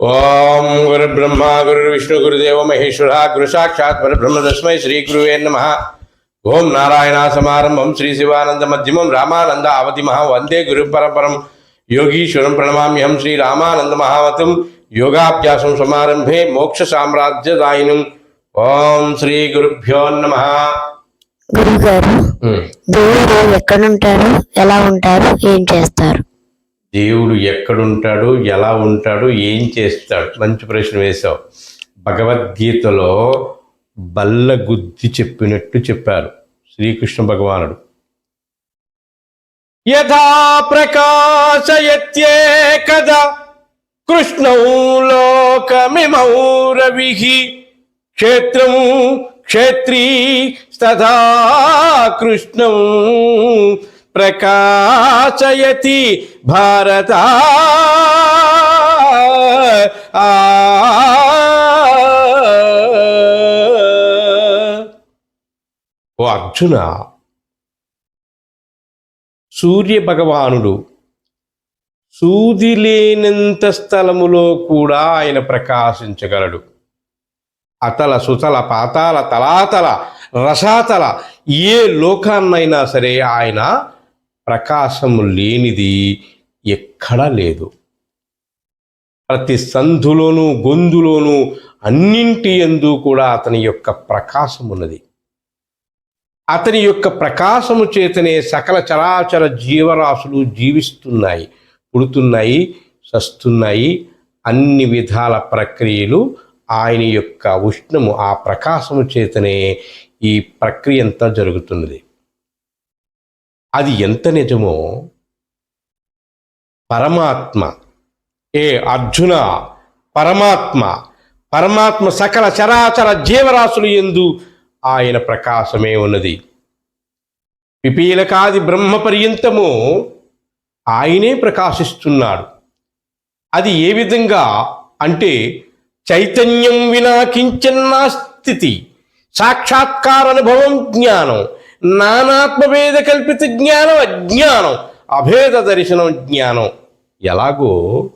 ఓం గురు బ్రహ్మ గురు విష్ణు గురుదేవ మహేశ్వర గురు సాక్షాత్ పరబ్రహ్మ తస్మై శ్రీ గురువే నమ. ఓం నారాయణ సమారంభం శ్రీ శివానంద మధ్యమం రామానంద అవతి మహా వందే గురు పరపరం. యోగీశ్వరం ప్రణమామ్యహం శ్రీ రామానంద మహావతం. యోగాభ్యాసం సమారంభే మోక్ష సామ్రాజ్యదాయినం. ఓం శ్రీ గురుభ్యో నమ. గురువు గారు దేవుడు ఎక్కడుంటారు ఎలా ఉంటారు ఏం చేస్తారు? దేవుడు ఎక్కడుంటాడు ఎలా ఉంటాడు ఏం చేస్తాడు? మంచి ప్రశ్న వేశావు. భగవద్గీతలో బల్ల గుద్ది చెప్పినట్టు చెప్పారు శ్రీకృష్ణ భగవానుడు. యథా ప్రకాశయత్యే కదా కృష్ణౌ లోకమిమౌ రవి క్షేత్రం క్షేత్రీ తథా కృష్ణం ప్రకాశయతి భారత. ఓ అర్జున సూర్య భగవానుడు సూది లేనంత స్థలములో కూడా ఆయన ప్రకాశించగలడు. అతల సుతల పాతాల తలాతల రసాతల ఏ లోకాన్నైనా సరే ఆయన ప్రకాశము లేనిది ఎక్కడా లేదు. ప్రతి సంధులోనూ గొంతులోనూ అన్నింటి ఎందు కూడా అతని యొక్క ప్రకాశం ఉన్నది అతని యొక్క ప్రకాశము చేతనే సకల చరాచర జీవరాశులు జీవిస్తున్నాయి పుడుతున్నాయి సస్తున్నాయి. అన్ని విధాల ప్రక్రియలు ఆయన యొక్క ఉష్ణము ఆ ప్రకాశము చేతనే ఈ ప్రక్రియ అంతా జరుగుతున్నది. అది ఎంత నిజమో పరమాత్మ. ఏ అర్జున పరమాత్మ పరమాత్మ సకల చరాచర జీవరాశులు ఎందు ఆయన ప్రకాశమే ఉన్నది. పిపీలకాది బ్రహ్మ పర్యంతము ఆయనే ప్రకాశిస్తున్నాడు. అది ఏ విధంగా అంటే చైతన్యం వినా కించన్నా స్థితి సాక్షాత్కార అనుభవం జ్ఞానం నానాత్మభేద కల్పిత జ్ఞానం అజ్ఞానం అభేద దర్శనం జ్ఞానం. ఎలాగో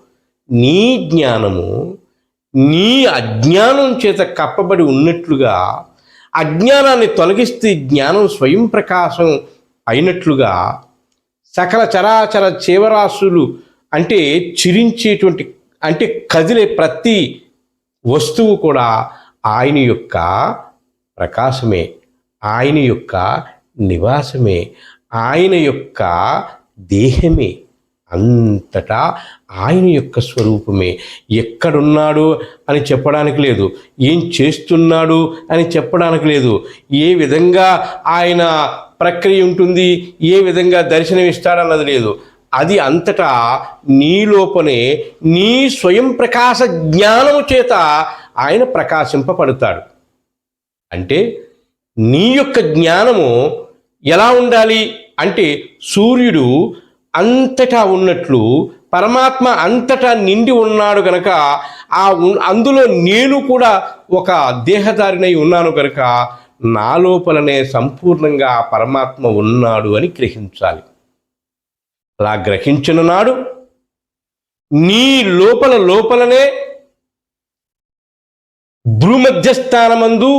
నీ జ్ఞానము నీ అజ్ఞానం చేత కప్పబడి ఉన్నట్లుగా అజ్ఞానాన్ని తొలగిస్తే జ్ఞానం స్వయం ప్రకాశం అయినట్లుగా సకల చరాచర జీవరాశులు అంటే చిరించేటువంటి అంటే కదిలే ప్రతి వస్తువు కూడా ఆయన యొక్క ప్రకాశమే. ఆయన యొక్క నివాసమే. ఆయన యొక్క దేహమే. అంతటా ఆయన యొక్క స్వరూపమే. ఎక్కడున్నాడు అని చెప్పడానికి లేదు. ఏం చేస్తున్నాడు అని చెప్పడానికి లేదు. ఏ విధంగా ఆయన ప్రక్రియ ఉంటుంది ఏ విధంగా దర్శనమిస్తాడన్నది లేదు. అది అంతటా నీ లోపనే నీ స్వయం ప్రకాశ జ్ఞానము చేత ఆయన ప్రకాశింపబడతాడు. అంటే నీ యొక్క జ్ఞానము ఎలా ఉండాలి అంటే సూర్యుడు అంతటా ఉన్నట్లు పరమాత్మ అంతటా నిండి ఉన్నాడు గనక ఆ అందులో నేను కూడా ఒక దేహదారినై ఉన్నాను గనక నా లోపలనే సంపూర్ణంగా ఆ పరమాత్మ ఉన్నాడు అని గ్రహించాలి. అలా గ్రహించిన నాడు నీ లోపల లోపలనే భూమధ్యస్థానమందు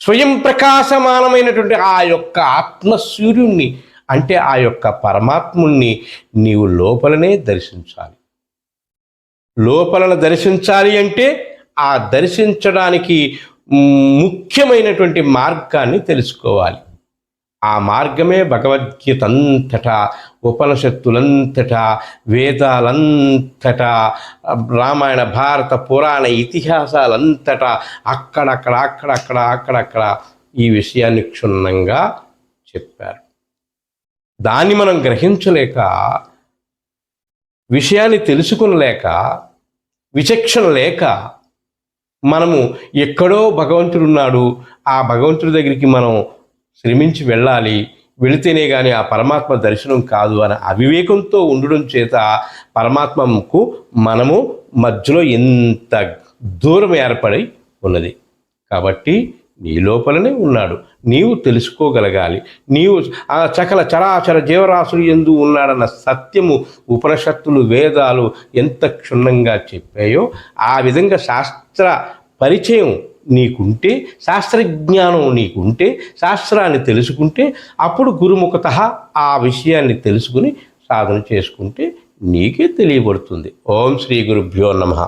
స్వయం ప్రకాశమానమైనటువంటి ఆ యొక్క ఆత్మసూర్యుణ్ణి అంటే ఆ యొక్క పరమాత్ముణ్ణి నీవు లోపలనే దర్శించాలి. లోపలన దర్శించాలి అంటే ఆ దర్శించడానికి ముఖ్యమైనటువంటి మార్గాన్ని తెలుసుకోవాలి. ఆ మార్గమే భగవద్గీత అంతటా ఉపనిషత్తులంతటా వేదాలంతటా రామాయణ భారత పురాణ ఇతిహాసాలంతటా అక్కడక్కడ అక్కడక్కడ అక్కడక్కడ ఈ విషయాన్ని క్షుణ్ణంగా చెప్పారు. దాన్ని మనం గ్రహించలేక విషయాన్ని తెలుసుకునలేక విచక్షణ లేక మనము ఎక్కడో భగవంతుడు ఉన్నాడు ఆ భగవంతుడి దగ్గరికి మనం శ్రమించి వెళ్ళాలి. వెళితేనే కానీ ఆ పరమాత్మ దర్శనం కాదు అని అవివేకంతో ఉండడం చేత పరమాత్మకు మనము మధ్యలో ఎంత దూరం ఏర్పడి ఉన్నది. కాబట్టి నీ లోపలనే ఉన్నాడు. నీవు తెలుసుకోగలగాలి. నీవు ఆ సకల చరాచర జీవరాశులు ఎందు ఉన్నాడన్న సత్యము ఉపనిషత్తులు వేదాలు ఎంత క్షుణ్ణంగా చెప్పాయో ఆ విధంగా శాస్త్ర పరిచయం నీకుంటే శాస్త్రజ్ఞానం నీకుంటే శాస్త్రాన్ని తెలుసుకుంటే అప్పుడు గురుముఖత ఆ విషయాన్ని తెలుసుకుని సాధన చేసుకుంటే నీకే తెలియబడుతుంది. ఓం శ్రీ గురుభ్యో నమ.